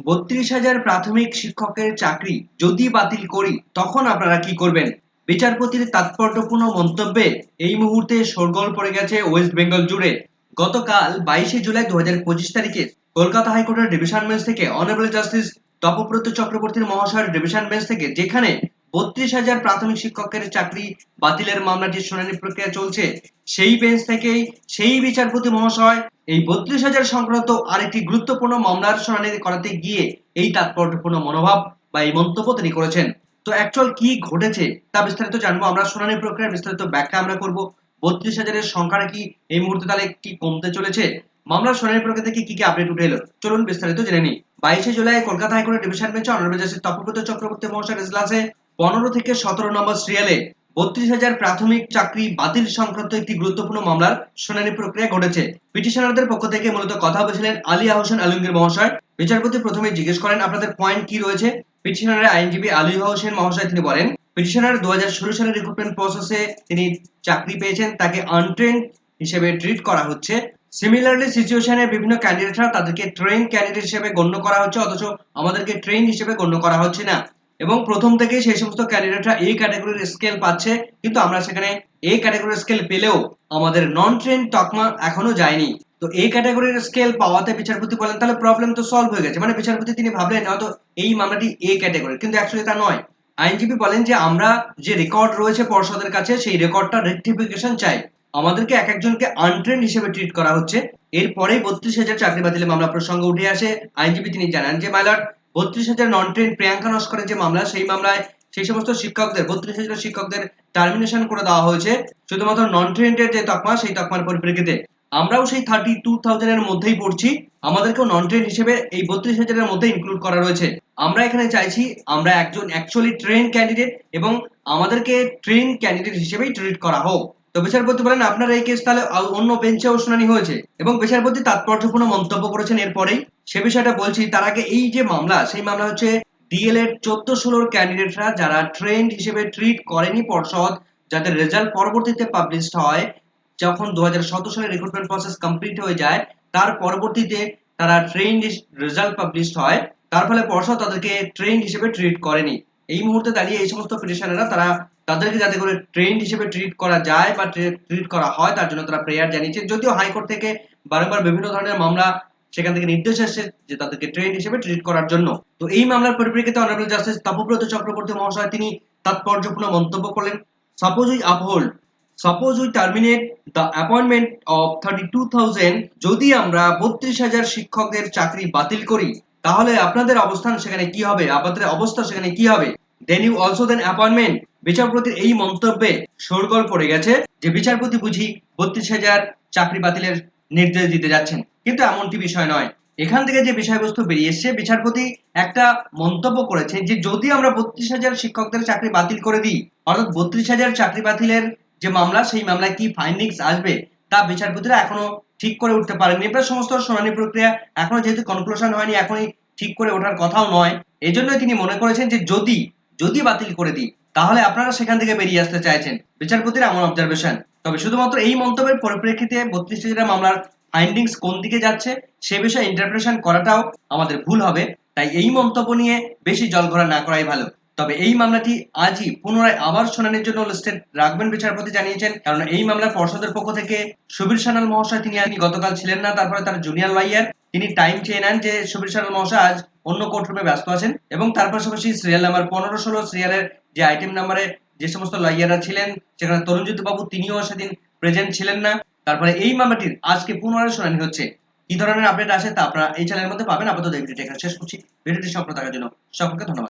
বত্রিশ হাজার প্রাথমিক শিক্ষকের চাকরি যদি বাতিল করি, তখন আপনারা কি করবেন? বিচারপতির তাৎপর্যপূর্ণ মন্তব্যে এই মুহূর্তে সরগোল পড়ে গেছে ওয়েস্ট বেঙ্গল জুড়ে। গতকাল বাইশে জুলাই দু হাজার পঁচিশ তারিখে কলকাতা হাইকোর্টের ডিভিশন বেঞ্চ থেকে অনারেবল জাস্টিস তপব্রত চক্রবর্তীর মহাশয়ের ডিভিশন বেঞ্চ থেকে যেখানে বত্রিশ হাজার প্রাথমিক শিক্ষকের চাকরি বাতিলের মামলাটির শুনানি প্রক্রিয়া চলছে। সেই বেঞ্চ থেকেই সেই বিচারপতি মহাশয় এই বত্রিশ হাজার সংক্রান্ত আরেকটি গুরুত্বপূর্ণ মামলার শুনানি করাতে গিয়ে এই তাৎপর্যপূর্ণ মনোভাব বা এই মন্তব্য তিনি করেছেন। তো অ্যাকচুয়াল কি ঘটেছে তা বিস্তারিত জানব। আমরা শুনানি প্রক্রিয়ার বিস্তারিত ব্যাখ্যা আমরা করব। বত্রিশ হাজারের সংখ্যাটা কি এই মুহূর্তে তাহলে কি কমতে চলেছে? মামলার শুনানি প্রক্রিয়া থেকে কি কি আপডেট উঠে এলো? চলুন বিস্তারিত জেনে নিই। বাইশে জুলাই কলকাতা হাইকোর্টের ডিভিশন বেঞ্চে অনারেবল জাস্টিস চক্রবর্তী মহাশয়ের এজলাসে পনেরো থেকে সতেরো নম্বর সিরিয়ালে বত্রিশ হাজার প্রাথমিক চাকরি বাতিল সংক্রান্ত একটি গুরুত্বপূর্ণ মামলার শুনানি প্রক্রিয়া ঘটেছে। পিটিশনারদের পক্ষ থেকে মূলত কথা বলেছিলেন আলিয়া হোসেন আলমগীর মহাশয়। বিচারপতি প্রথমে জিজ্ঞেস করেন, আপনাদের পয়েন্ট কি রয়েছে? পিটিশনারের আইনজীবী আলিয়া হোসেন মহাশয় তিনি বলেন, পিটিশনার দু হাজার ষোলো সালের রিক্রুটমেন্ট প্রসেসে তিনি চাকরি পেয়েছেন, তাকে আনট্রেন হিসেবে ট্রিট করা হচ্ছে। সিমিলারলি সিচুয়েশনে বিভিন্ন ক্যান্ডিডেটরা তাদেরকে ট্রেন ক্যান্ডিডেট হিসেবে গণ্য করা হচ্ছে, অথচ আমাদেরকে ট্রেন হিসেবে গণ্য করা হচ্ছে না। এবং প্রথম থেকে সেই সমস্ত ক্যান্ডিডেটরা এই ক্যাটাগরির স্কেল পাচ্ছে, কিন্তু আমরা সেখানে এই ক্যাটাগরির স্কেল পেলেও আমাদের নন ট্রেন তকমা এখনও যায়নি। তো এই ক্যাটাগরির স্কেল পাওয়াতে বিচারপতি বলেন, তাহলে প্রবলেম তো সলভ হয়ে গেছে। মানে বিচারপতি তিনি ভাবলেন হয়তো এই মামলাটি এ ক্যাটাগরি কিন্তু অ্যাকচুয়ালি তা নয়। আইনজীবী বলেন যে আমরা যে রেকর্ড রয়েছে পর্ষদের কাছে, সেই রেকর্ডটা রেকটিফিকেশন চাই। আমাদেরকে এক একজনকে আনট্রেন্ড হিসেবে ট্রিট করা হচ্ছে। এরপরেই বত্রিশ হাজার চাকরি বাতিলের মামলা প্রসঙ্গ উঠে আসে। আইনজীবী তিনি জানান যে মাইলট বত্রিশ হাজার নন ট্রেন প্রিয়াঙ্কা নস্করের যে মামলা, সেই মামলায় সেই সমস্ত শিক্ষকদের, বত্রিশ হাজার শিক্ষকদের টার্মিনেশন করে দেওয়া হয়েছে। শুধুমাত্র নন ট্রেন্ডের যে তকমা, সেই তকমার পরিপ্রেক্ষিতে আমরাও সেই থার্টি টু থাউজেন্ডের মধ্যেই পড়ছি। আমাদেরকেও নন ট্রেন হিসেবে এই বত্রিশ হাজারের মধ্যে ইনক্লুড করা রয়েছে। আমরা এখানে চাইছি আমরা একজন অ্যাকচুয়ালি ট্রেন ক্যান্ডিডেট এবং আমাদেরকে ট্রেন ক্যান্ডিডেট হিসেবেই ট্রিট করা হোক। তো বিচারপতি বলেন, আপনার এই কেস তাহলে অন্য বেঞ্চেও শুনানি হয়েছে। এবং বিচারপতি তাৎপর্যপূর্ণ মন্তব্য করেছেন এরপরেই। সে বিষয়টা বলছি, তার আগে এই যে মামলা, সেই মামলা হচ্ছে ডিএলএড চোদ্দ ষোলোর ক্যান্ডিডেটরা যারা ট্রেন্ড হিসেবে ট্রিট করেনি পর্ষদ, যাদের রেজাল্ট পরবর্তীতে পাবলিশড হয়, যখন দু হাজার সতেরো সালে রিক্রুটমেন্ট প্রসেস কমপ্লিট হয়ে যায়, তার পরবর্তীতে তারা ট্রেন রেজাল্ট পাবলিশড হয়, তার ফলে পর্ষদ তাদেরকে ট্রেন হিসেবে ট্রিট করেনি। এই মুহূর্তে দাঁড়িয়ে এই সমস্ত পিটিশনাররা তারা তাদেরকে যাতে করে ট্রেন হিসেবে ট্রিট করা যায় বা ট্রিট করা হয়, তার জন্য তারা প্রেয়ার জানিয়েছে যদিও হাইকোর্ট থেকে বারবার বিভিন্ন ধরনের মামলা সেখান থেকে নির্দেশ এসেছে যে তাদেরকে ট্রেন হিসেবে ট্রিট করার জন্য। তো এই মামলার পরিপ্রেক্ষিতে অনারেবল জাস্টিস তপব্রত চক্রবর্তী মহাশয় তিনি তাৎপর্যপূর্ণ মন্তব্য করলেন। Suppose we uphold suppose we terminate the appointment of thirty two thousand যদি আমরা বত্রিশ হাজার শিক্ষকদের চাকরি বাতিল করি, তাহলে আপনাদের অবস্থান সেখানে কি হবে? আপনাদের অবস্থা সেখানে কি হবে? Then you also then appointment বিচারপতির এই মন্তব্যে শোরগোল পড়ে গেছে যে বিচারপতি বুঝি বত্রিশ হাজার চাকরি বাতিলের নির্দেশ দিতে যাচ্ছেন। কিন্তু এমনটি বিষয় নয়। এখান থেকে যে বিষয়বস্তু বেরিয়ে এসছে, বিচারপতি একটা মন্তব্য করেছেন যে, যদি আমরা বত্রিশ হাজার শিক্ষকদের চাকরি বাতিল করে দিই, অর্থাৎ বত্রিশ হাজার চাকরি বাতিলের যে মামলা, সেই মামলায় কি ফাইন্ডিংস আসবে, তা বিচারপতিরা এখনও ঠিক করে উঠতে পারেনি এবার সমস্ত শুনানি প্রক্রিয়া এখনও যেহেতু কনক্লুশন হয়নি, এখনই ঠিক করে ওঠার কথাও নয়। এই জন্যই তিনি মনে করেছেন যে, যদি যদি বাতিল করে দিই, তাহলে আপনারা সেখান থেকে বেরিয়ে আসতে চাইছেন। বিচারপতির এমন অবজারভেশন তবে শুধুমাত্র এই মন্তব্যের পরিপ্রেক্ষিতে বত্রিশ হাজার মামলার ফাইন্ডিংস কোন দিকে যাচ্ছে, সে বিষয়ে ইন্টারপ্রেশন করাটাও আমাদের ভুল হবে। তাই এই মন্তব্য নিয়ে বেশি জলঘোলা না করাই ভালো। তবে এই মামলাটি আজই পুনরায় আবার শুনানির জন্য লিস্টেড রাখবেন বিচারপতি জানিয়েছেন, কারণ এই মামলার পর্ষদের পক্ষ থেকে সুবীর সানাল মহাশয়, তিনি আজকে গতকাল ছিলেন না, তারপরে তার জুনিয়র লয়ার তিনি টাইম চেয়ে নেন যে সুবীর সানাল মহাশয় আজ অন্য কোর্টরুমে ব্যস্ত আছেন এবং তার পাশাপাশি সিরিয়াল নাম্বার পনেরো ষোলো সিরিয়ালের যে আইটেম নাম্বারে যে সমস্ত লয়াররা ছিলেন, সেখানে তরুণজিৎ বাবু, তিনিও সেদিন প্রেজেন্ট ছিলেন না। তারপরে এই মামলাটির আজকে পুনরায় শুনানি হচ্ছে, কি ধরনের আপডেট আসে তা আপনারা এই চ্যানেলের মধ্যে পাবেন। আপাতত ভিডিওটি এখানে শেষ করছি। ভিডিওটি সম্পূর্ণ দেখার জন্য সকলকে ধন্যবাদ।